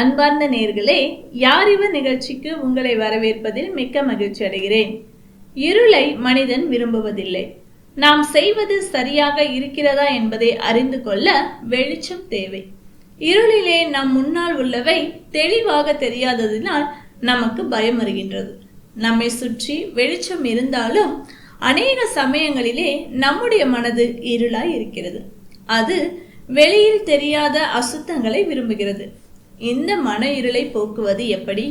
அன்பார்ந்த நேர்களே யார் இவர் நிகழ்ச்சிக்கு உங்களை வரவேற்பதில் மிக்க மகிழ்ச்சி அடைகிறேன். இருளை மனிதன் விரும்புவதில்லை. நாம் செய்வது சரியாக இருக்கிறதா என்பதை அறிந்து கொள்ள வெளிச்சம் தேவை. இருளிலே நம் முன்னால் உள்ளவை தெளிவாக தெரியாததினால் நமக்கு பயம் வருகின்றது. நம்மை சுற்றி வெளிச்சம் இருந்தாலும் அநேக சமயங்களிலே நம்முடைய மனது இருளாய் இருக்கிறது. அது வெளியில் தெரியாத அசுத்தங்களை விரும்புகிறது. இந்த மன இருளை போக்குவது எப்படி?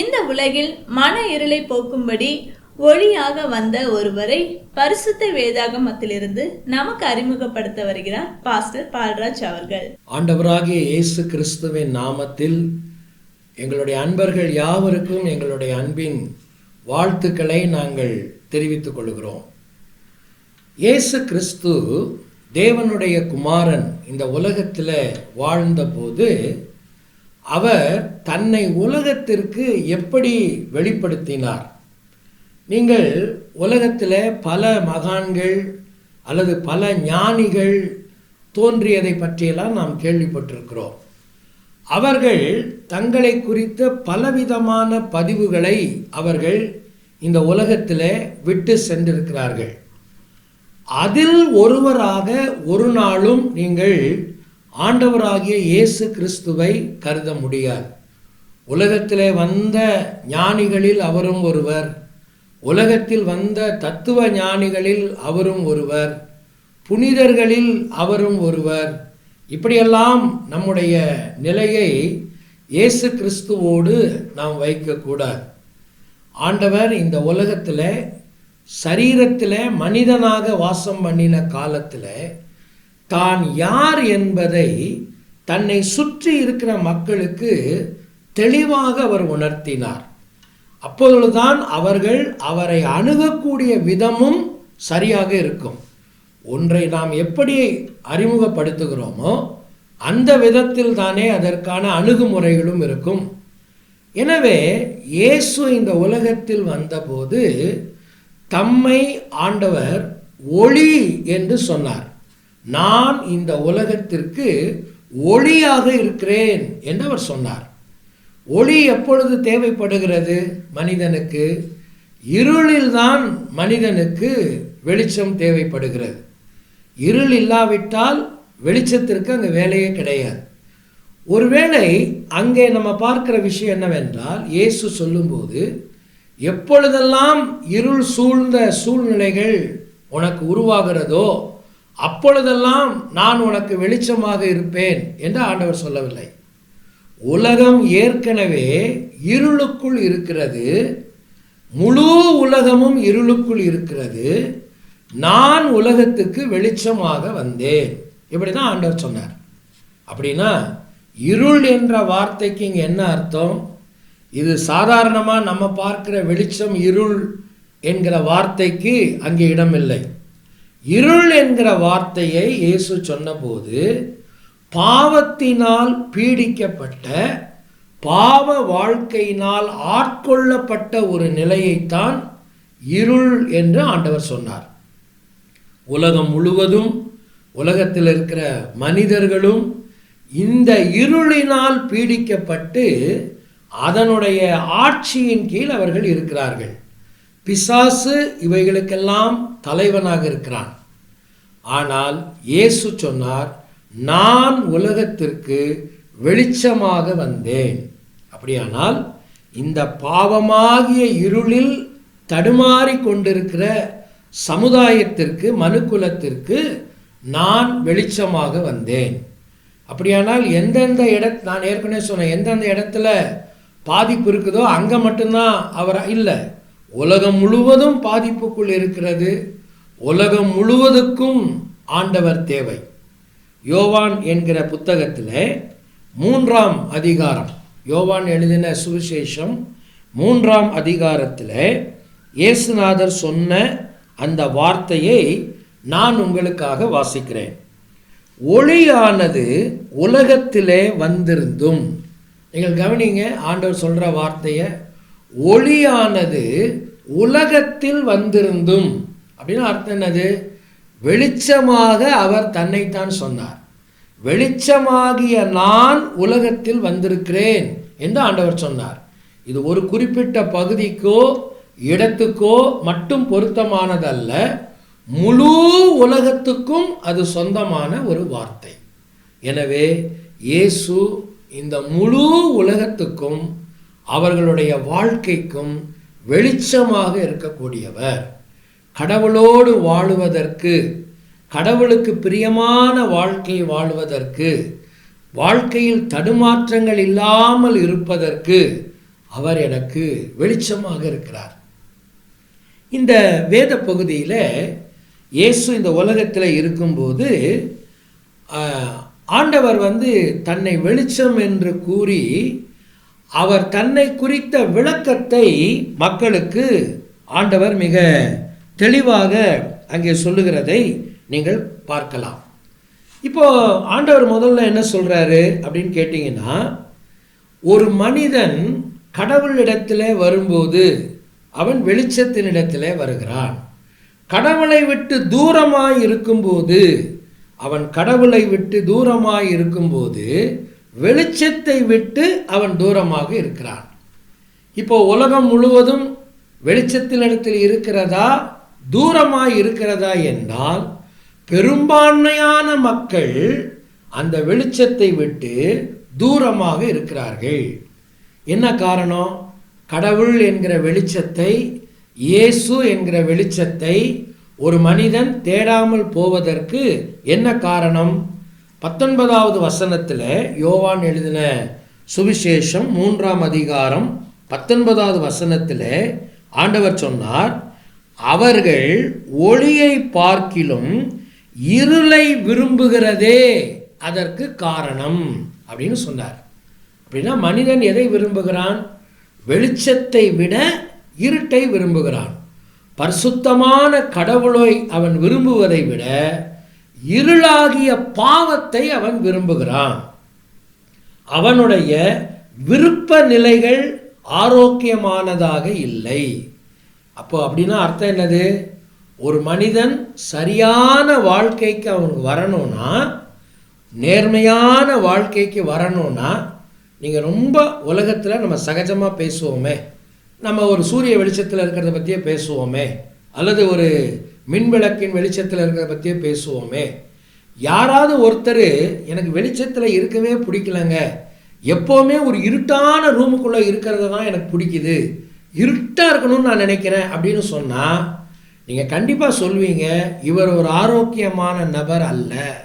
இந்த உலகில் மன இருளை போக்கும்படி ஒளியாக வந்த ஒருவரை பரிசுத்த வேதாகமத்திலிருந்து நமக்கு அறிமுகப்படுத்த வருகிறார் பாஸ்டர் பால்ராஜ் அவர்கள். ஆண்டவராகிய இயேசு கிறிஸ்துவின் நாமத்தில் எங்களுடைய அன்பர்கள் யாவருக்கும் எங்களுடைய அன்பின் வாழ்த்துக்களை நாங்கள் தெரிவித்துக் கொள்கிறோம். இயேசு கிறிஸ்து தேவனுடைய குமாரன் இந்த உலகத்தில் வாழ்ந்தபோது அவர் தன்னை உலகத்திற்கு எப்படி வெளிப்படுத்தினார்? நீங்கள் உலகத்தில் பல மகான்கள் அல்லது பல ஞானிகள் தோன்றியதை பற்றியெல்லாம் நாம் கேள்விப்பட்டிருக்கிறோம். அவர்கள் தங்களை குறித்த பலவிதமான பதிவுகளை அவர்கள் இந்த உலகத்தில் விட்டு சென்றிருக்கிறார்கள். அதில் ஒருவராக ஒரு நாளும் நீங்கள் ஆண்டவராகிய இயேசு கிறிஸ்துவை கருத முடியாது. உலகத்திலே வந்த ஞானிகளில் அவரும் ஒருவர். உலகத்தில் வந்த தத்துவ ஞானிகளில் அவரும் ஒருவர். புனிதர்களில் அவரும் ஒருவர். இப்படியெல்லாம் நம்முடைய நிலையை இயேசு கிறிஸ்துவோடு நாம் வைக்கக்கூடாது. ஆண்டவர் இந்த உலகத்தில் சரீரத்தில் மனிதனாக வாசம் பண்ணின காலத்தில் தான் யார் என்பதை தன்னை சுற்றி இருக்கிற மக்களுக்கு தெளிவாக அவர் உணர்த்தினார். அப்பொழுதுதான் அவர்கள் அவரை அணுகக்கூடிய விதமும் சரியாக இருக்கும். ஒன்றை நாம் எப்படி அறிமுகப்படுத்துகிறோமோ அந்த விதத்தில் தானே அதற்கான அணுகுமுறைகளும் இருக்கும். எனவே இயேசு இந்த உலகத்தில் வந்தபோது தம்மை ஆண்டவர் ஒளி என்று சொன்னார். நான் இந்த உலகத்திற்கு ஒளியாக இருக்கிறேன் என்று அவர் சொன்னார். ஒளி எப்பொழுது தேவைப்படுகிறது மனிதனுக்கு? இருளில்தான் மனிதனுக்கு வெளிச்சம் தேவைப்படுகிறது. இருள் இல்லாவிட்டால் வெளிச்சத்திற்கு அங்கே வேலையே கிடையாது. ஒருவேளை அங்கே நம்ம பார்க்கிற விஷயம் என்னவென்றால் இயேசு சொல்லும்போது எப்பொழுதெல்லாம் இருள் சூழ்ந்த சூழ்நிலைகள் உனக்கு உருவாகிறதோ அப்பொழுதெல்லாம் நான் உனக்கு வெளிச்சமாக இருப்பேன் என்று ஆண்டவர் சொல்லவில்லை. உலகம் ஏற்கனவே இருளுக்குள் இருக்கிறது. முழு உலகமும் இருளுக்குள் இருக்கிறது. நான் உலகத்துக்கு வெளிச்சமாக வந்தேன். இப்படி தான் ஆண்டவர் சொன்னார். அப்படின்னா இருள் என்ற வார்த்தைக்கு இங்கே என்ன அர்த்தம்? இது சாதாரணமாக நம்ம பார்க்கிற வெளிச்சம் இருள் என்கிற வார்த்தைக்கு அங்கே இடமில்லை. இருள் என்கிற வார்த்தையை இயேசு சொன்னபோது பாவத்தினால் பீடிக்கப்பட்ட பாவ வாழ்க்கையினால் ஆட்கொள்ளப்பட்ட ஒரு நிலையைத்தான் இருள் என்று ஆண்டவர் சொன்னார். உலகம் முழுவதும் உலகத்தில் இருக்கிற மனிதர்களும் இந்த இருளினால் பீடிக்கப்பட்டு அதனுடைய ஆட்சியின் கீழ் அவர்கள் இருக்கிறார்கள். பிசாசு இவைகளுக்கெல்லாம் தலைவனாக இருக்கிறான். ஆனால் இயேசு சொன்னார் நான் உலகத்திற்கு வெளிச்சமாக வந்தேன். அப்படியானால் இந்த பாவமாகிய இருளில் தடுமாறி கொண்டிருக்கிற சமுதாயத்திற்கு மனுக்குலத்திற்கு நான் வெளிச்சமாக வந்தேன். அப்படியானால் எந்தெந்த இட நான் ஏற்கனவே சொன்னேன் எந்தெந்த இடத்துல பாதிப்பு இருக்குதோ அங்கே மட்டும்தான் அவர் இல்லை. உலகம் முழுவதும் பாதிப்புக்குள் இருக்கிறது. உலகம் முழுவதுக்கும் ஆண்டவர் தேவை. யோவான் என்கிற புத்தகத்தில் மூன்றாம் அதிகாரம் யோவான் எழுதின சுவிசேஷம் மூன்றாம் அதிகாரத்தில் இயேசுநாதர் சொன்ன அந்த வார்த்தையை நான் உங்களுக்காக வாசிக்கிறேன். ஒளியானது உலகத்திலே வந்திருந்தும். நீங்கள் கவனிங்க ஆண்டவர் சொல்கிற வார்த்தையை ஒளியானது உலகத்தில் வந்திருந்தும். அப்படின்னு அர்த்தம் என்னது? வெளிச்சமாக அவர் தன்னைத்தான் சொன்னார். வெளிச்சமாகிய நான் உலகத்தில் வந்திருக்கிறேன் என்று ஆண்டவர் சொன்னார். இது ஒரு குறிப்பிட்ட பகுதிக்கோ இடத்துக்கோ மட்டும் பொருத்தமானதல்ல. முழு உலகத்துக்கும் அது சொந்தமான ஒரு வார்த்தை. எனவே இயேசு இந்த முழு உலகத்துக்கும் அவர்களுடைய வாழ்க்கைக்கும் வெளிச்சமாக இருக்கக்கூடியவர். கடவுளோடு வாழுவதற்கு கடவுளுக்கு பிரியமான வாழ்க்கை வாழ்வதற்கு வாழ்க்கையில் தடுமாற்றங்கள் இல்லாமல் இருப்பதற்கு அவர் எனக்கு வெளிச்சமாக இருக்கிறார். இந்த வேத பகுதியில் இயேசு இந்த உலகத்தில் இருக்கும்போது ஆண்டவர் வந்து தன்னை வெளிச்சம் என்று கூறி அவர் தன்னை குறித்த விளக்கத்தை மக்களுக்கு ஆண்டவர் மிக தெளிவாக அங்கே சொல்லுகிறதை நீங்கள் பார்க்கலாம். இப்போ ஆண்டவர் முதல்ல என்ன சொல்கிறாரு அப்படின்னு கேட்டிங்கன்னா ஒரு மனிதன் கடவுளிடத்தில் வரும்போது அவன் வெளிச்சத்தினிடத்தில் வருகிறான். கடவுளை விட்டு தூரமாய் இருக்கும்போது அவன் கடவுளை விட்டு தூரமாய் இருக்கும்போது வெளிச்சத்தை விட்டு அவன் தூரமாக இருக்கிறான். இப்போ உலகம் முழுவதும் வெளிச்சத்தினிடத்தில் இருக்கிறதா தூரமாக இருக்கிறதா என்றால் பெரும்பான்மையான மக்கள் அந்த வெளிச்சத்தை விட்டு தூரமாக இருக்கிறார்கள். என்ன காரணம்? கடவுள் என்கிற வெளிச்சத்தை இயேசு என்கிற வெளிச்சத்தை ஒரு மனிதன் தேடாமல் போவதற்கு என்ன காரணம்? பத்தொன்பதாவது வசனத்தில் யோவான் எழுதின சுவிசேஷம் மூன்றாம் அதிகாரம் பத்தொன்பதாவது வசனத்தில் ஆண்டவர் சொன்னார் அவர்கள் ஒளியை பார்க்கிலும் இருளை விரும்புகிறதே அதற்கு காரணம் அப்படின்னு சொன்னார். அப்படின்னா மனிதன் எதை விரும்புகிறான்? வெளிச்சத்தை விட இருட்டை விரும்புகிறான். பரிசுத்தமான கடவுளை அவன் விரும்புவதை விட இருளாகிய பாவத்தை அவன் விரும்புகிறான். அவனுடைய விருப்ப நிலைகள் ஆரோக்கியமானதாக இல்லை. அப்போ அப்படின்னா அர்த்தம் என்னது? ஒரு மனிதன் சரியான வாழ்க்கைக்கு அவனுக்கு வரணும்னா நேர்மையான வாழ்க்கைக்கு வரணும்னா நீங்கள் ரொம்ப உலகத்தில் நம்ம சகஜமாக பேசுவோமே. நம்ம ஒரு சூரிய வெளிச்சத்தில் இருக்கிறத பற்றியே பேசுவோமே. அல்லது ஒரு மின்விளக்கின் வெளிச்சத்தில் இருக்கிறத பற்றியே பேசுவோமே. யாராவது ஒருத்தர் எனக்கு வெளிச்சத்தில் இருக்கவே பிடிக்கலங்க. எப்போவுமே ஒரு இருட்டான ரூமுக்குள்ளே இருக்கிறது தான் எனக்கு பிடிக்குது. இருட்டாக இருக்கணும்னு நான் நினைக்கிறேன் அப்படின்னு சொன்னால் நீங்கள் கண்டிப்பாக சொல்வீங்க இவர் ஒரு ஆரோக்கியமான நபர் அல்ல.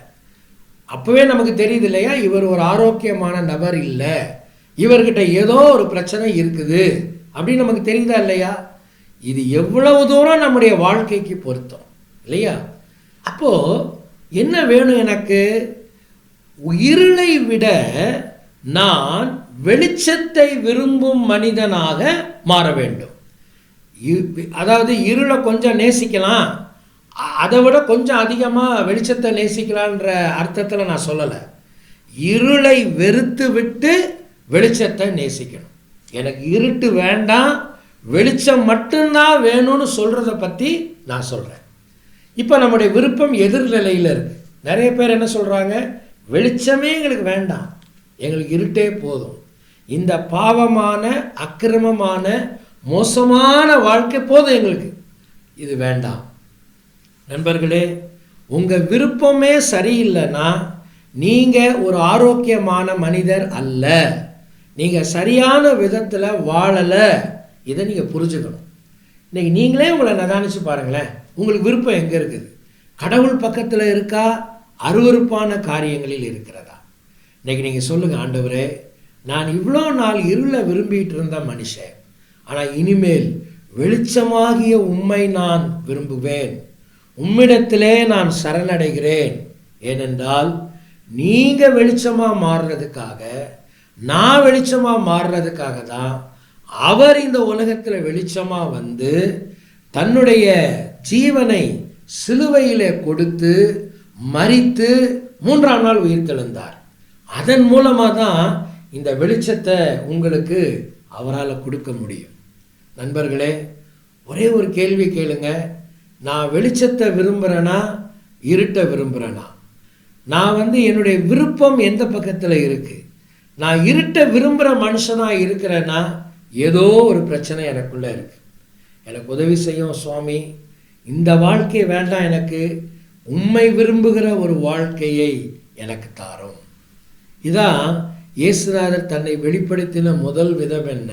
அப்போவே நமக்கு தெரியுது இல்லையா இவர் ஒரு ஆரோக்கியமான நபர் இல்லை. இவர்கிட்ட ஏதோ ஒரு பிரச்சனை இருக்குது. அப்படின்னு நமக்கு தெரியுதா இல்லையா? இது எவ்வளவு தூரம் நம்முடைய வாழ்க்கைக்கு பொருத்தம் இல்லையா? அப்போ என்ன வேணும் எனக்கு? இருளை விட நான் வெளிச்சத்தை விரும்பும் மனிதனாக மாற வேண்டும். இ- அதாவது இருளை கொஞ்சம் நேசிக்கலாம். அதை விட கொஞ்சம் அதிகமாக வெளிச்சத்தை நேசிக்கலான்ற அர்த்தத்தில் நான் சொல்லலை. இருளை வெறுத்து விட்டு வெளிச்சத்தை நேசிக்கணும். எனக்கு இருட்டு வேண்டாம் வெளிச்சம் மட்டும்தான் வேணும்னு சொல்கிறத பற்றி நான் சொல்கிறேன் இப்போ நம்முடைய விருப்பம் எதிர்நிலையில் இருக்குது நிறைய பேர் என்ன சொல்கிறாங்க வெளிச்சமே எங்களுக்கு வேண்டாம். எங்களுக்கு இருட்டே போதும். இந்த பாவமான அக்கிரமமான மோசமான வாழ்க்கை போதும் எங்களுக்கு. இது வேண்டாம். நண்பர்களே உங்கள் விருப்பமே சரியில்லைன்னா நீங்கள் ஒரு ஆரோக்கியமான மனிதர் அல்ல. நீங்கள் சரியான விதத்தில் வாழலை. இதை நீங்கள் புரிஞ்சுக்கணும். இன்றைக்கி நீங்களே உங்களை நதானிச்சு பாருங்களேன். உங்களுக்கு விருப்பம் எங்கே இருக்குது? கடவுள் பக்கத்தில் இருக்கா? அருவருப்பான காரியங்களில் இருக்கிறதா? இன்றைக்கி நீங்கள் சொல்லுங்கள் ஆண்டவரே நான் இவ்வளோ நாள் இருளை விரும்பிட்டு இருந்த மனுஷன் ஆனால் இனிமேல் வெளிச்சமாகிய உண்மை நான் விரும்புவேன். உம்மிடத்திலே நான் சரணடைகிறேன். ஏனென்றால் நீங்கள் வெளிச்சமாக மாறுறதுக்காக நான் வெளிச்சமாக மாறுறதுக்காக தான் அவர் இந்த உலகத்தில் வெளிச்சமாக வந்து தன்னுடைய ஜீவனை சிலுவையிலே கொடுத்து மறித்து மூன்றாம் நாள் உயிர்த்தெழுந்தார் அதன் மூலமாக தான் இந்த வெளிச்சத்தை உங்களுக்கு அவரால் கொடுக்க முடியும். நண்பர்களே ஒரே ஒரு கேள்வி கேளுங்க. நான் வெளிச்சத்தை விரும்புகிறேனா இருட்டை விரும்புகிறேனா நான் வந்து என்னுடைய விருப்பம் எந்த பக்கத்தில் இருக்குது நான் இருட்ட விரும்புகிற மனுஷனாக இருக்கிறேன்னா ஏதோ ஒரு பிரச்சனை எனக்குள்ளே இருக்குது எனக்கு உதவி செய்யும் சுவாமி இந்த வாழ்க்கை வேண்டாம் எனக்கு. உண்மை விரும்புகிற ஒரு வாழ்க்கையை எனக்கு தாரும். இதான் இயேசுநாதர் தன்னை வெளிப்படுத்தின முதல் விதம் என்ன?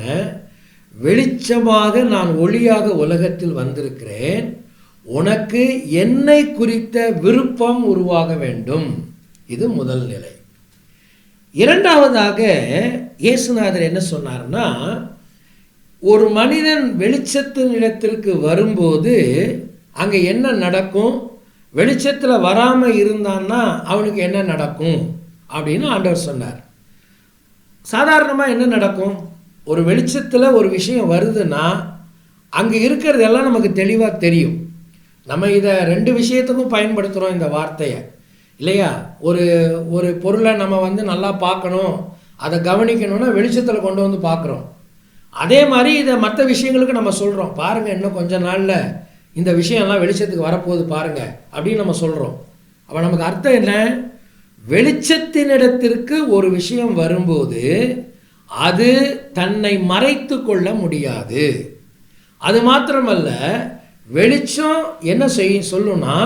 வெளிச்சமாக நான் ஒளியாக உலகத்தில் வந்திருக்கிறேன். உனக்கு என்னை குறித்த விருப்பம் உருவாக வேண்டும். இது முதல் நிலை. இரண்டாவதாக இயேசுநாதர் என்ன சொன்னார்னா ஒரு மனிதன் வெளிச்சத்தின் இடத்திற்கு வரும்போது அங்கே என்ன நடக்கும்? வெளிச்சத்தில் வராமல் இருந்தான்னா அவனுக்கு என்ன நடக்கும்? அப்படின்னு ஆண்டவர் சொன்னார். சாதாரணமாக என்ன நடக்கும்? ஒரு வெளிச்சத்தில் ஒரு விஷயம் வருதுன்னா அங்கே இருக்கிறதெல்லாம் நமக்கு தெளிவாக தெரியும். நம்ம இதை ரெண்டு விஷயத்துக்கும் பயன்படுத்துகிறோம் இந்த வார்த்தையை. இல்லையா? ஒரு ஒரு பொருளை நம்ம வந்து நல்லா பார்க்கணும். அதை கவனிக்கணும்னா வெளிச்சத்தில் கொண்டு வந்து பார்க்குறோம். அதே மாதிரி இதை மற்ற விஷயங்களுக்கு நம்ம சொல்கிறோம் பாருங்கள் இன்னும் கொஞ்ச நாளில் இந்த விஷயம்லாம் வெளிச்சத்துக்கு வரப்போகுது பாருங்கள் அப்படின்னு நம்ம சொல்கிறோம் அப்போ நமக்கு அர்த்தம் என்ன? வெளிச்சத்தினிடத்திற்கு ஒரு விஷயம் வரும்போது அது தன்னை மறைத்து கொள்ள முடியாது. அது மாத்திரமல்ல வெளிச்சம் என்ன செய்ய சொல்லுன்னா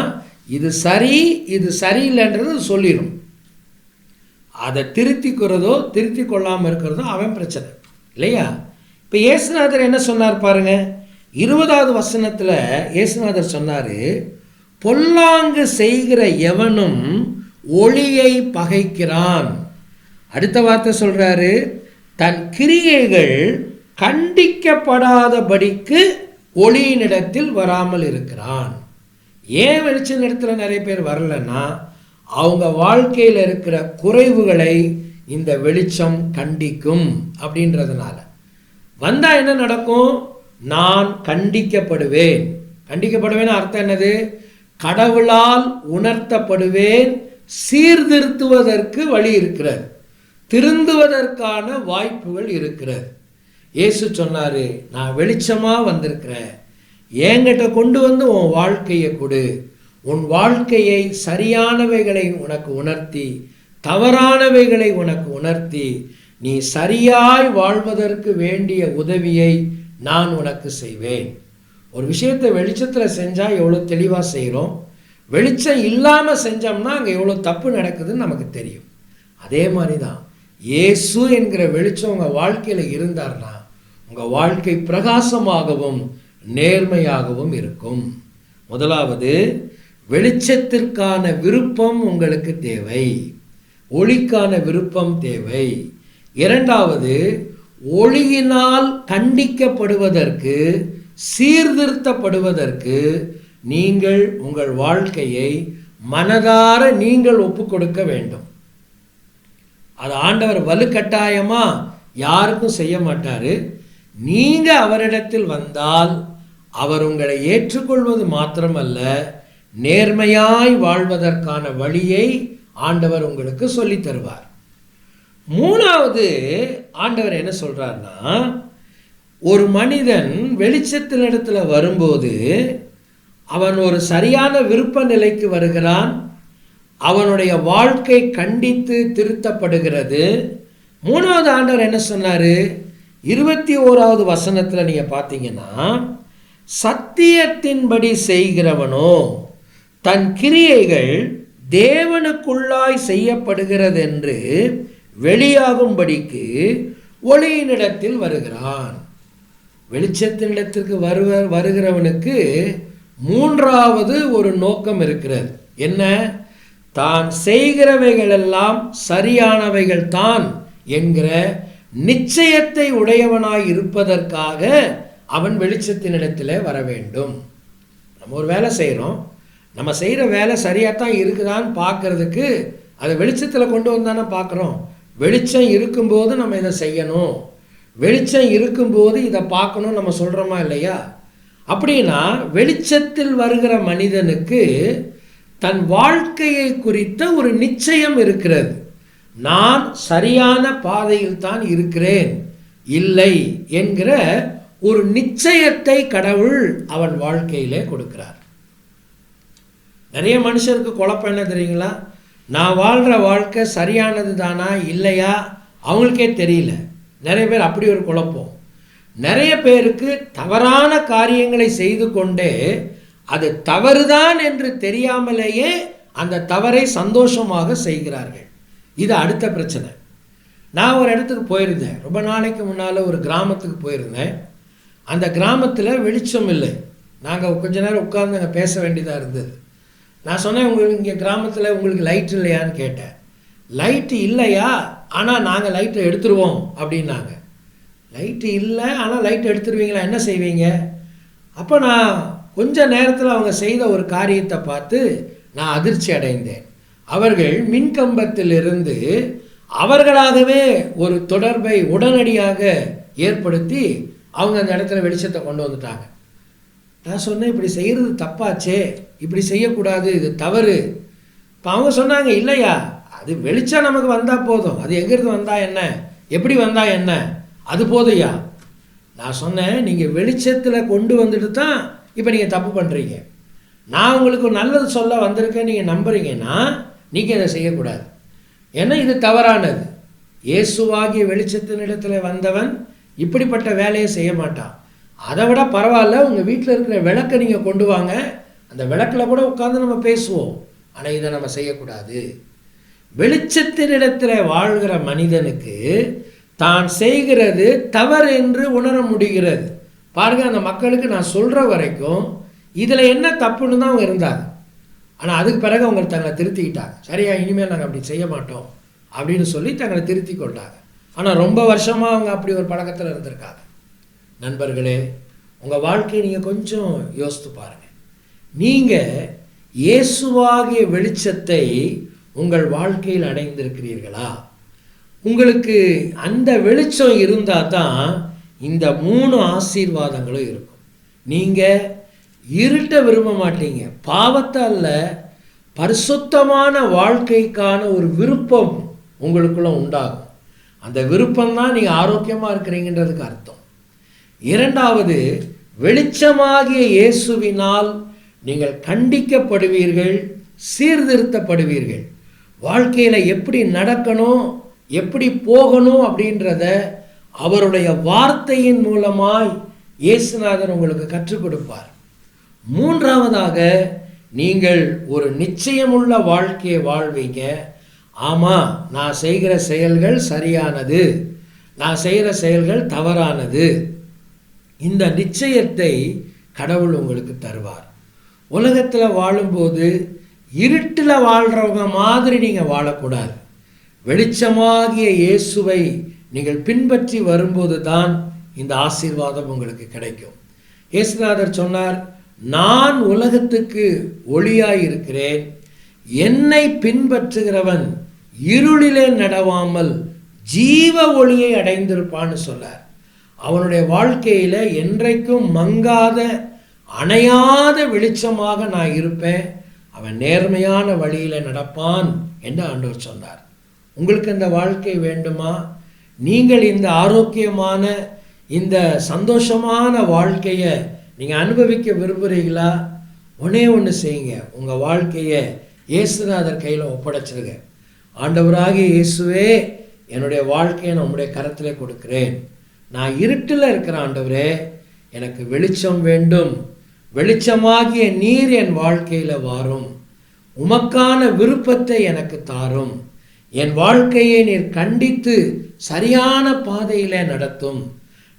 இது சரி இது சரியில்லைன்றது சொல்லிடும் அதை திருத்திக்கிறதோ திருத்தி கொள்ளாமல் இருக்கிறதோ அவன் பிரச்சனை. இல்லையா? இப்போ இயேசுநாதர் என்ன சொன்னார் பாருங்க? இருபதாவது வசனத்தில் இயேசுநாதர் சொன்னார் பொல்லாங்கு செய்கிற எவனும் ஒளியை பகைக்கிறான். அடுத்த வார்த்தை சொல்கிறாரு தன் கிரியைகள் கண்டிக்கப்படாதபடிக்கு ஒளியினிடத்தில் வராமல் இருக்கிறான். ஏன் வெளிச்ச இடத்துல நிறைய பேர் வரலன்னா அவங்க வாழ்க்கையில் இருக்கிற குறைவுகளை இந்த வெளிச்சம் கண்டிக்கும் அப்படின்றதுனால. வந்தால் என்ன நடக்கும்? நான் கண்டிக்கப்படுவேன். கண்டிக்கப்படுவேன் அர்த்தம் என்னது? கடவுளால் உணர்த்தப்படுவேன் சீர்திருத்துவதற்கு வழி இருக்கிறது. திருந்துவதற்கான வாய்ப்புகள் இருக்கிறது. இயேசு சொன்னார் நான் வெளிச்சமாக வந்திருக்கிறேன். என்கிட்ட கொண்டு வந்து உன் வாழ்க்கையை கொடு. உன் வாழ்க்கையை சரியானவைகளை உனக்கு உணர்த்தி தவறானவைகளை உனக்கு உணர்த்தி நீ சரியாய் வாழ்வதற்கு வேண்டிய உதவியை நான் உனக்கு செய்வேன். ஒரு விஷயத்தை வெளிச்சத்தில் செஞ்சால் எவ்வளோ தெளிவாக செய்கிறோம் வெளிச்சம் இல்லாமல் செஞ்சோம்னா அங்கே எவ்வளோ தப்பு நடக்குதுன்னு நமக்கு தெரியும். அதே மாதிரி தான் இயேசு என்கிற வெளிச்சம் உங்கள் வாழ்க்கையில் இருந்தார்னா உங்கள் வாழ்க்கை பிரகாசமாகவும் நேர்மையாகவும் இருக்கும். முதலாவது வெளிச்சத்திற்கான விருப்பம் உங்களுக்கு தேவை. ஒளிக்கான விருப்பம் தேவை. இரண்டாவது ஒளியினால் கண்டிக்கப்படுவதற்கு சீர்திருத்தப்படுவதற்கு நீங்கள் உங்கள் வாழ்க்கையை மனதார நீங்கள் ஒப்புக்கொடுக்க வேண்டும். அது ஆண்டவர் வலுக்கட்டாயமா யாருக்கும் செய்ய மாட்டார். நீங்கள் அவரிடத்தில் வந்தால் அவர் உங்களை ஏற்றுக்கொள்வது மாத்திரமல்ல நேர்மையாய் வாழ்வதற்கான வழியை ஆண்டவர் உங்களுக்கு சொல்லித் தருவார். ரெண்டாவது ஆண்டவர் என்ன சொல்றாருன்னா ஒரு மனிதன் வெளிச்சத்தினிடத்துல வரும்போது அவன் ஒரு சரியான விருப்ப நிலைக்கு வருகிறான் அவனுடைய வாழ்க்கை கண்டித்து திருத்தப்படுகிறது. மூணாவது ஆண்டவர் என்ன சொன்னார்? இருபத்தி ஓராவது வசனத்தில் நீங்கள் பார்த்தீங்கன்னா சத்தியத்தின்படி செய்கிறவனோ தன் கிரியைகள் தேவனுக்குள்ளாய் செய்யப்படுகிறது என்று வெளியாகும்படிக்கு ஒளியினிடத்தில் வருகிறான். வெளிச்சத்தினிடத்திற்கு வருவ வருகிறவனுக்கு மூன்றாவது ஒரு நோக்கம் இருக்கிறது. என்ன? தான் செய்கிறவைகளெல்லாம் சரியானவைகள் தான் என்கிற நிச்சயத்தை உடையவனாய் இருப்பதற்காக அவன் வெளிச்சத்தினிடத்தில் வர வேண்டும் நம்ம ஒரு வேலை செய்கிறோம் நம்ம செய்கிற வேலை சரியாக தான் இருக்குதான்னு பார்க்கறதுக்கு அதை வெளிச்சத்தில் கொண்டு வந்தானே பார்க்குறோம். வெளிச்சம் இருக்கும்போது நம்ம இதை செய்யணும். வெளிச்சம் இருக்கும்போது இதை பார்க்கணும் நம்ம சொல்கிறோமா இல்லையா? அப்படின்னா வெளிச்சத்தில் வருகிற மனிதனுக்கு தன் வாழ்க்கையை குறித்த ஒரு நிச்சயம் இருக்கிறது. நான் சரியான பாதையில் தான் இருக்கிறேன். இல்லை என்கிற ஒரு நிச்சயத்தை கடவுள் அவன் வாழ்க்கையிலே கொடுக்கிறார். நிறைய மனுஷருக்கு குழப்பம் என்ன தெரியுங்களா? நான் வாழ்கிற வாழ்க்கை சரியானது தானா இல்லையா? அவங்களுக்கே தெரியல. நிறைய பேர் அப்படி ஒரு குழப்பம். நிறைய பேருக்கு தவறான காரியங்களை செய்து கொண்டே அது தவறுதான் என்று தெரியாமலேயே அந்த தவறை சந்தோஷமாக செய்கிறார்கள். இது அடுத்த பிரச்சனை. நான் ஒரு இடத்துக்கு போயிருந்தேன். ரொம்ப நாளைக்கு முன்னால் ஒரு கிராமத்துக்கு போயிருந்தேன். அந்த கிராமத்தில் வெளிச்சம் இல்லை. நாங்கள் கொஞ்ச நேரம் உட்கார்ந்து அங்கே பேச வேண்டியதாக இருந்தது. நான் சொன்னேன் உங்களுக்கு இங்கே கிராமத்தில் உங்களுக்கு லைட் இல்லையான்னு கேட்டேன். லைட்டு இல்லையா? ஆனால் நாங்கள் லைட்டை எடுத்துருவோம் அப்படின்னாங்க. லைட்டு இல்லை ஆனால் லைட் எடுத்துருவீங்களா? என்ன செய்வீங்க? அப்போ நான் கொஞ்ச நேரத்தில் அவங்க செய்த ஒரு காரியத்தை பார்த்து நான் அதிர்ச்சி அடைந்தேன். அவர்கள் மின்கம்பத்திலிருந்து அவர்களாகவே ஒரு தொடர்பை உடனடியாக ஏற்படுத்தி அவங்க அந்த இடத்துல வெளிச்சத்தை கொண்டு வந்துட்டாங்க. நான் சொன்னேன் இப்படி செய்கிறது தப்பாச்சே இப்படி செய்யக்கூடாது இது தவறு. இப்போ அவங்க சொன்னாங்க இல்லையா? அது வெளிச்சம் நமக்கு வந்தால் போதும். அது எங்கேருந்து வந்தால் என்ன? எப்படி வந்தால் என்ன? அது போதையா நான் சொன்னேன் நீங்கள் வெளிச்சத்தில் கொண்டு வந்துட்டு தான் இப்போ நீங்கள் தப்பு பண்ணுறீங்க நான் உங்களுக்கு நல்லது சொல்ல வந்திருக்கேன் நீங்கள் நம்புறீங்கன்னா நீங்கள் இதை செய்யக்கூடாது. ஏன்னா இது தவறானது. இயேசுவாகிய வெளிச்சத்தின் இடத்துல வந்தவன் இப்படிப்பட்ட வேலையை செய்ய மாட்டான். அதை விட பரவாயில்ல உங்கள் வீட்டில் இருக்கிற விளக்கை நீங்கள் கொண்டு வாங்க. அந்த விளக்கில் கூட உட்காந்து நம்ம பேசுவோம். ஆனால் இதை நம்ம செய்யக்கூடாது. வெளிச்சத்தினிடத்தில் வாழ்கிற மனிதனுக்கு தான் செய்கிறது தவறு என்று உணர முடிகிறது. பாருங்கள் அந்த மக்களுக்கு நான் சொல்கிற வரைக்கும் இதில் என்ன தப்புன்னு தான் அவங்க இருந்தாங்க. ஆனால் அதுக்கு பிறகு அவங்க தங்களை திருத்திக்கிட்டாங்க. சரியா இனிமேல் நாங்கள் அப்படி செய்ய மாட்டோம் அப்படின்னு சொல்லி தங்களை திருத்தி கொண்டாங்க. ஆனால் ரொம்ப வருஷமாக அவங்க அப்படி ஒரு பழக்கத்தில் இருந்திருக்காங்க. நண்பர்களே உங்கள் வாழ்க்கையை நீங்கள் கொஞ்சம் யோசித்து பாருங்கள் நீங்கள் இயேசுவாகிய வெளிச்சத்தை உங்கள் வாழ்க்கையில் அடைந்திருக்கிறீர்களா? உங்களுக்கு அந்த வெளிச்சம் இருந்தால் தான் இந்த மூணு ஆசீர்வாதங்களும் இருக்கும். நீங்கள் இருட்ட விரும்ப மாட்டீங்க. பாவத்தை அல்ல பரிசுத்தமான வாழ்க்கைக்கான ஒரு விருப்பம் உங்களுக்குள்ள உண்டாகும். அந்த விருப்பம் தான் நீங்கள் ஆரோக்கியமாக இருக்கிறீங்கன்றதுக்கு அர்த்தம். இரண்டாவது வெளிச்சமாகிய இயேசுவினால் நீங்கள் கண்டிக்கப்படுவீர்கள் சீர்திருத்தப்படுவீர்கள். வாழ்க்கையில் எப்படி நடக்கணும் எப்படி போகணும் அப்படின்றத அவருடைய வார்த்தையின் மூலமாய் இயேசுநாதர் உங்களுக்கு கற்றுக் கொடுப்பார். மூன்றாவதாக நீங்கள் ஒரு நிச்சயமுள்ள வாழ்க்கையை வாழ்வீங்க. ஆமாம் நான் செய்கிற செயல்கள் சரியானது. நான் செய்கிற செயல்கள் தவறானது. இந்த நிச்சயத்தை கடவுள் உங்களுக்கு தருவார். உலகத்தில் வாழும்போது இருட்டில் வாழ்கிறவங்க மாதிரி நீங்கள் வாழக்கூடாது. வெளிச்சமாகிய இயேசுவை நீங்கள் பின்பற்றி வரும்போது தான் இந்த ஆசீர்வாதம் உங்களுக்கு கிடைக்கும். இயேசுநாதர் சொன்னார் நான் உலகத்துக்கு ஒளியாய் இருக்கிறேன் என்னை பின்பற்றுகிறவன் இருளிலே நடவாமல் ஜீவ ஒளியை அடைந்திருப்பான்னு சொன்னார். அவனுடைய வாழ்க்கையில் என்றைக்கும் மங்காத அணையாத வெளிச்சமாக நான் இருப்பேன். அவன் நேர்மையான வழியில் நடப்பான் என்று ஆண்டவர் சொன்னார். உங்களுக்கு இந்த வாழ்க்கை வேண்டுமா? நீங்கள் இந்த ஆரோக்கியமான இந்த சந்தோஷமான வாழ்க்கையை நீங்கள் அனுபவிக்க விரும்புகிறீங்களா ஒன்றே ஒன்று செய்யுங்க. உங்கள் வாழ்க்கையை இயேசுநாதர் கையில் ஒப்படைச்சிருங்க. ஆண்டவராகிய இயேசுவே என்னுடைய வாழ்க்கையை நான் உங்களுடைய கரத்தில் கொடுக்கிறேன். நான் இருட்டில் இருக்கிற ஆண்டவரே எனக்கு வெளிச்சம் வேண்டும். வெளிச்சமாகிய நீர் என் வாழ்க்கையில் வாரும். உமக்கான விருப்பத்தை எனக்கு தாரும். என் வாழ்க்கையை நீர் கண்டித்து சரியான பாதையில் நடத்தும்.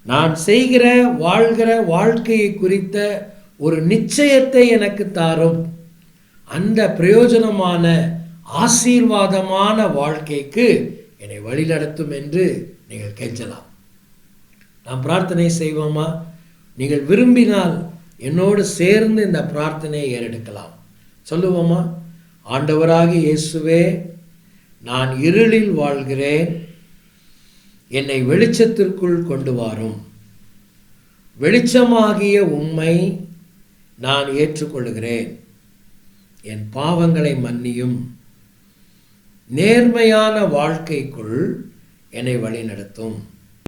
நான் செய்கிற வாழ்கிற வாழ்க்கையை குறித்த ஒரு நிச்சயத்தை எனக்கு தாரும். அந்த பிரயோஜனமான ஆசீர்வாதமான வாழ்க்கைக்கு என்னை வழிநடத்தும் என்று நீங்கள் கெஞ்சலாம் நாம் பிரார்த்தனை செய்வோமா? நீங்கள் விரும்பினால் என்னோடு சேர்ந்து இந்த பிரார்த்தனையை ஏறெடுக்கலாம். சொல்லுவோமா? ஆண்டவராகி இயேசுவே நான் இருளில் வாழ்கிறேன். என்னை வெளிச்சத்திற்குள் கொண்டு வாரும். வெளிச்சமாகிய உண்மை நான் ஏற்றுக்கொள்கிறேன். என் பாவங்களை மன்னியும். நேர்மையான வாழ்க்கைக்குள் என்னை வழிநடத்தும்.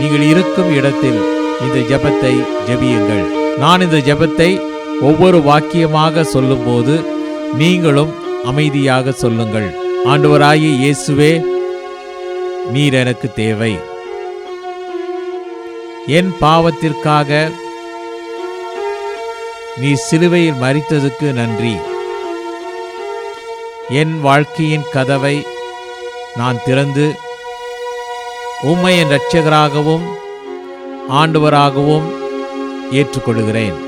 நீங்கள் இருக்கும் இடத்தில் இந்த ஜெபத்தை ஜெபியுங்கள். நான் இந்த ஜெபத்தை ஒவ்வொரு வாக்கியமாக சொல்லும்போது நீங்களும் அமைதியாக சொல்லுங்கள். ஆண்டவராகிய இயேசுவே நீர் எனக்கு தேவை. என் பாவத்திற்காக நீ சிலுவையில் மறித்ததுக்கு நன்றி. என் வாழ்க்கையின் கதவை நான் திறந்து உம்மை என் இரட்சகராகவும் ஆண்டவராகவும் ஏற்றுக்கொள்கிறேன்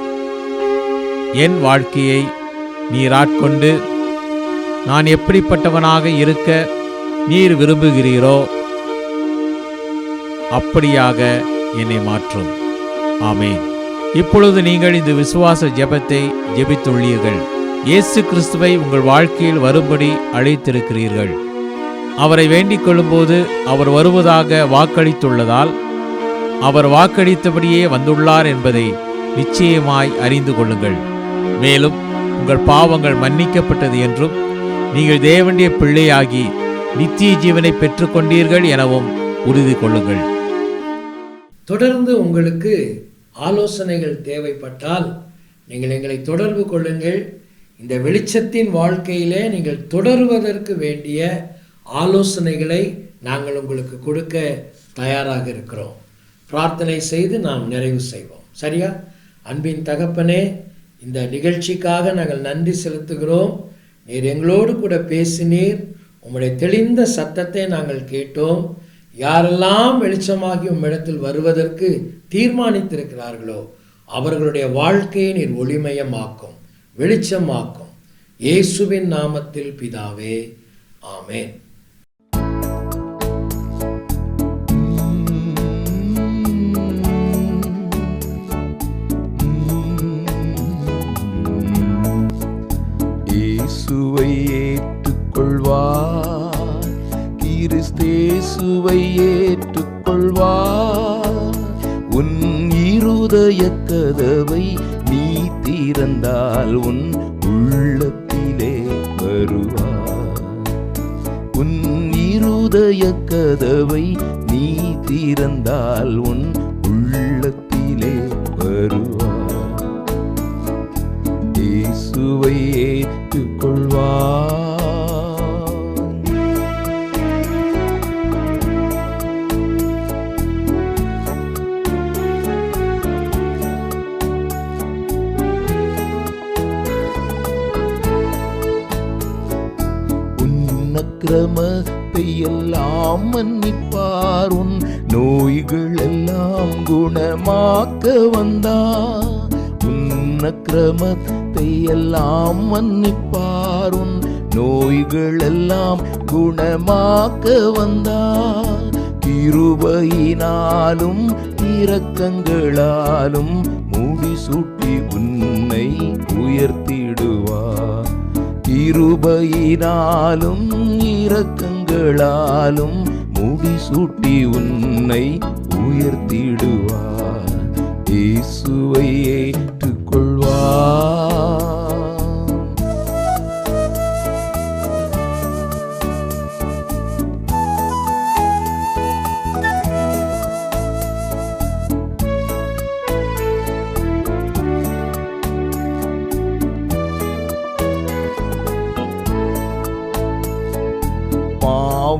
என் வாழ்க்கையை நீராட்கொண்டு நான் எப்படிப்பட்டவனாக இருக்க நீர் விரும்புகிறீரோ அப்படியாக என்னை மாற்றும். ஆமேன். இப்பொழுது நீங்கள் இந்த விசுவாச ஜெபத்தை ஜெபித்துள்ளீர்கள். இயேசு கிறிஸ்துவை உங்கள் வாழ்க்கையில் வரும்படி அழைத்திருக்கிறீர்கள். அவரை வேண்டிக் கொள்ளும்போது அவர் வருவதாக வாக்களித்துள்ளதால் அவர் வாக்களித்தபடியே வந்துள்ளார் என்பதை நிச்சயமாய் அறிந்து கொள்ளுங்கள். மேலும் உங்கள் பாவங்கள் மன்னிக்கப்பட்டது என்றும் நீங்கள் தேவனுடைய பிள்ளையாகி நித்திய ஜீவனை பெற்றுக்கொண்டீர்கள் எனவும் உறுதி கொள்ளுங்கள். தொடர்ந்து உங்களுக்கு ஆலோசனைகள் தேவைப்பட்டால் நீங்கள் எங்களை தொடர்பு கொள்ளுங்கள். இந்த வெளிச்சத்தின் வாழ்க்கையிலே நீங்கள் தொடர்வதற்கு வேண்டிய ஆலோசனைகளை நாங்கள் உங்களுக்கு கொடுக்க தயாராக இருக்கிறோம். பிரார்த்தனை செய்து நாம் நிறைவு செய்வோம். சரியா? அன்பின் தகப்பனே இந்த நிகழ்ச்சிக்காக நாங்கள் நன்றி செலுத்துகிறோம். நீர் எங்களோடு கூட பேசினீர். உம்முடைய தெளிந்த சத்தத்தை நாங்கள் கேட்டோம். யாரெல்லாம் வெளிச்சமாகி உம்மிடத்தில் வருவதற்கு தீர்மானித்திருக்கிறார்களோ அவர்களுடைய வாழ்க்கையை நீர் ஒளிமயமாக்கும் வெளிச்சமாக்கும். இயேசுவின் நாமத்தில் பிதாவே ஆமேன். அக்கிரமத்தை எல்லாம் மன்னிப்பார். உன் நோய்கள் எல்லாம் குணமாக்க வந்தார். உன் அக்கிரமத்தை எல்லாம் மன்னிப்பார். உன் நோய்கள் எல்லாம் குணமாக்க வந்தார். கிருபையினாலும் இரக்கங்களாலும் முடிசூட்டி உன்னை உயர்த்திடுவார். இருபையினாலும் இரக்கங்களாலும் முடிசூட்டி உன்னை உயர்த்திடுவார். இயேசுவை ஏற்றுக்கொள்வார்.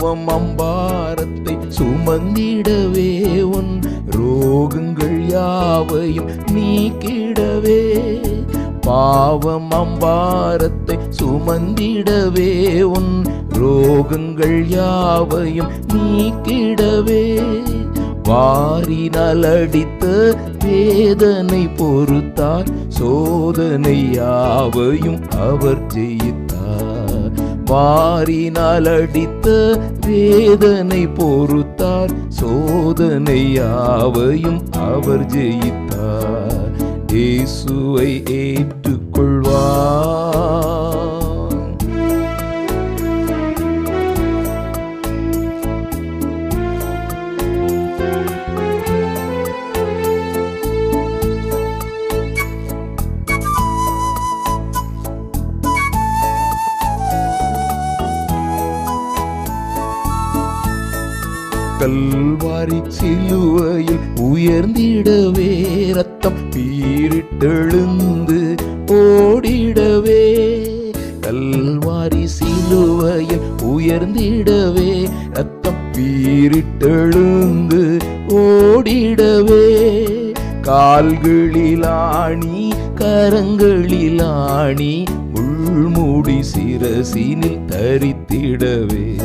பாவம் அம்பாரத்தை சுமந்திடவே உன் ரோகங்கள் யாவையும் நீக்கிடவே. பாவம் அம்பாரத்தை சுமந்திடவே உன் ரோகங்கள் யாவையும் நீக்கிடவே. வாரினால் அடித்த வேதனை பொறுத்தார் சோதனை யாவையும் அவர் ஜெயித்தார் வாரினால் அடித்த வேதனை பொறுத்தார். சோதனை யாவையும் அவர் ஜெயித்தார். இயேசுவை ஏற்றுக்கொள்வார். கால்களிலாணி கரங்களிலாணி முள்மூடி சிரசினில் தரித்திடவே.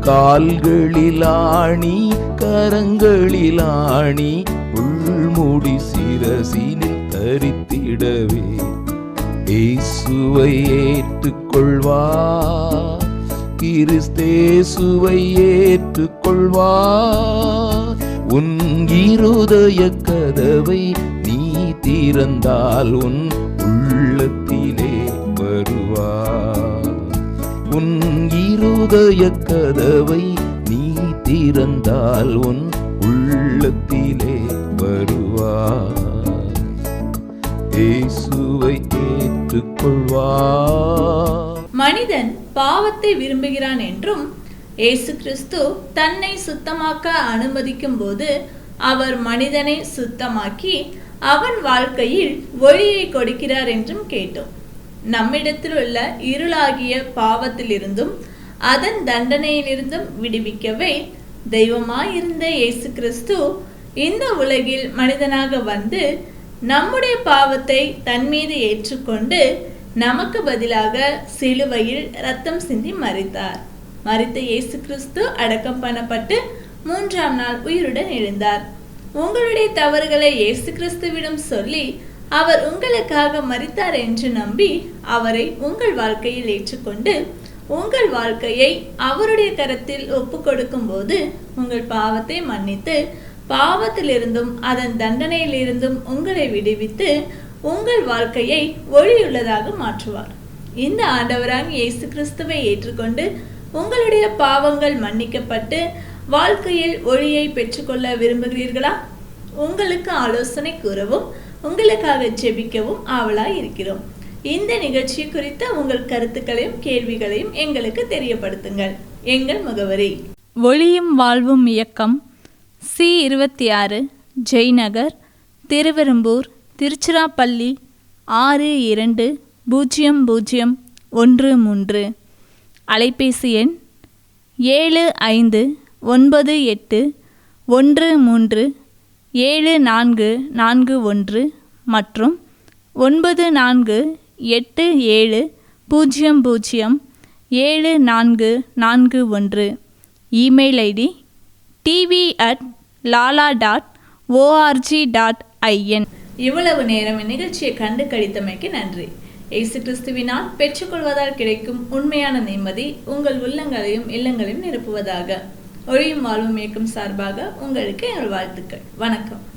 கால்களிலாணி கரங்களிலாணி உள்முடி சிரசினில் தரித்திடவே. இயேசுவை ஏற்றுக்கொள்வா கிறிஸ்தேசுவை ஏற்றுக்கொள்வா. உன் இருதய கதவை நீ திறந்தால் உன் உள்ளத்திலே வருவார். உன் இருதய கதவை நீ திறந்தால் உன் உள்ளத்திலே வருவார். இயேசுவை ஏற்றுக்கொள்வார். மனிதன் பாவத்தை விரும்புகிறான் என்றும் இயேசு கிறிஸ்து தன்னை சுத்தமாக்க அனுமதிக்கும் போது அவர் மனிதனை சுத்தமாக்கி அவன் வாழ்க்கையில் ஒளியை கொடுக்கிறார் என்றும் கேட்டோம். நம்மிடத்தில் உள்ள இருளாகிய பாவத்திலிருந்தும் அதன் தண்டனையிலிருந்தும் விடுவிக்கவே தெய்வமாயிருந்த இயேசு கிறிஸ்து இந்த உலகில் மனிதனாக வந்து நம்முடைய பாவத்தை தன் மீது ஏற்றுக்கொண்டு நமக்கு பதிலாக சிலுவையில் ரத்தம் சிந்தி மறித்தார் மறித்த இயேசு கிறிஸ்து அடக்கம் பண்ணப்பட்டு மூன்றாம் நாள் உயிருடன் எழுந்தார். உங்களுடைய தவறுகளை இயேசு கிறிஸ்துவிடம் சொல்லி அவர் உங்களுக்காக மறித்தார் என்று நம்பி அவரை உங்கள் வாழ்க்கையில் ஏற்றுக்கொண்டு உங்கள் வாழ்க்கையை அவருடைய கரத்தில் ஒப்பு கொடுக்கும் போது உங்கள் பாவத்தை மன்னித்து பாவத்திலிருந்தும் அதன் தண்டனையிலிருந்தும் உங்களை விடுவித்து உங்கள் வாழ்க்கையை ஒளியுள்ளதாக மாற்றுவார். இந்த ஆண்டவராக இயேசு கிறிஸ்துவை ஏற்றுக்கொண்டு உங்களுடைய பாவங்கள் மன்னிக்கப்பட்டு வாழ்க்கையில் ஒளியை பெற்றுக்கொள்ள விரும்புகிறீர்களா? உங்களுக்கு ஆலோசனை கூறவும் உங்களுக்காக ஜெபிக்கவும் ஆவலாய் இருக்கிறோம். இந்த நிகழ்ச்சி குறித்த உங்கள் கருத்துக்களையும் கேள்விகளையும் எங்களுக்கு தெரியப்படுத்துங்கள். எங்கள் முகவரி. ஒளியும் வாழ்வும் இயக்கம். சி இருபத்தி ஆறு ஜெய்நகர் திருவெரும்பூர் திருச்சிராப்பள்ளி ஆறு இரண்டு பூஜ்ஜியம் பூஜ்ஜியம் ஒன்று மூன்று. அலைபேசி எண் ஏழு ஐந்து ஒன்பது எட்டு ஒன்று மூன்று ஏழு நான்கு நான்கு ஒன்று மற்றும் ஒன்பது நான்கு எட்டு ஏழு பூஜ்ஜியம் பூஜ்ஜியம் ஏழு நான்கு நான்கு ஒன்று. Email ID TV at lala dot ORG dot IN. இவ்வளவு நேரம் இந்நிகழ்ச்சியை கண்டு கழித்தமைக்கு நன்றி. இயேசு கிறிஸ்துவினால் பெற்றுக்கொள்வதால் கிடைக்கும் உண்மையான நிம்மதி உங்கள் உள்ளங்களையும் இல்லங்களையும் நிரப்புவதாக. ஒளியும் வாழ்வும் இயக்கம் சார்பாக உங்களுக்கு என்னோட வாழ்த்துக்கள். வணக்கம்.